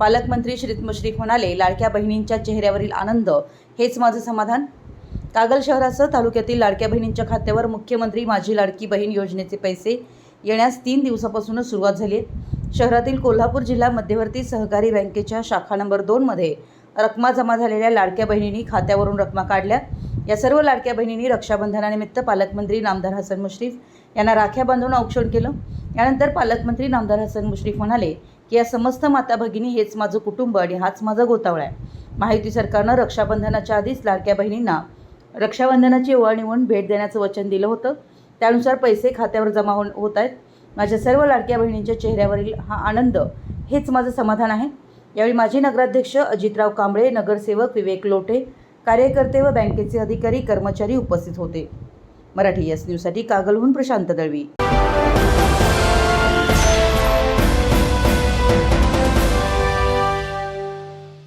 पालकमंत्री श्रीत मुश्रीफ म्हणाले लाडक्या बहिणींच्या चेहऱ्यावरील आनंद हेच माझं समाधान? कागल शहरासह तालुक्यातील लाडक्या बहिणींच्या खात्यावर मुख्यमंत्री माझी लाडकी बहीण योजनेचे पैसे येण्यास तीन दिवसापासूनच सुरुवात झाली आहे. शहरातील कोल्हापूर जिल्हा मध्यवर्ती सहकारी बँकेच्या शाखा नंबर दोनमध्ये रकमा जमा झालेल्या लाडक्या बहिणींनी खात्यावरून रकमा काढल्या. या सर्व लाडक्या बहिणींनी रक्षाबंधनानिमित्त पालकमंत्री नामदार हसन मुश्रीफ यांना राख्या बांधून औक्षण केलं. यानंतर पालकमंत्री नामदार हसन मुश्रीफ म्हणाले की या समस्त माता भगिनी हेच माझं कुटुंब आणि हाच माझा गोतावळा आहे. माहिती सरकारनं रक्षाबंधनाच्या आधीच लाडक्या बहिणींना रक्षाबंधनाची ओवाळणी भेट देण्याचं वचन दिलं होतं. त्यानुसार पैसे खात्यावर जमा होण होत आहेत. माझ्या सर्व लाडक्या बहिणींच्या चेहऱ्यावरील हा आनंद हेच माझं समाधान आहे. यावेळी माजी नगराध्यक्ष अजितराव कांबळे नगरसेवक विवेक लोटे कार्यकर्ते व बँकेचे अधिकारी कर्मचारी उपस्थित होते. मराठी एस न्यूजसाठी कागलहून प्रशांत दळवी.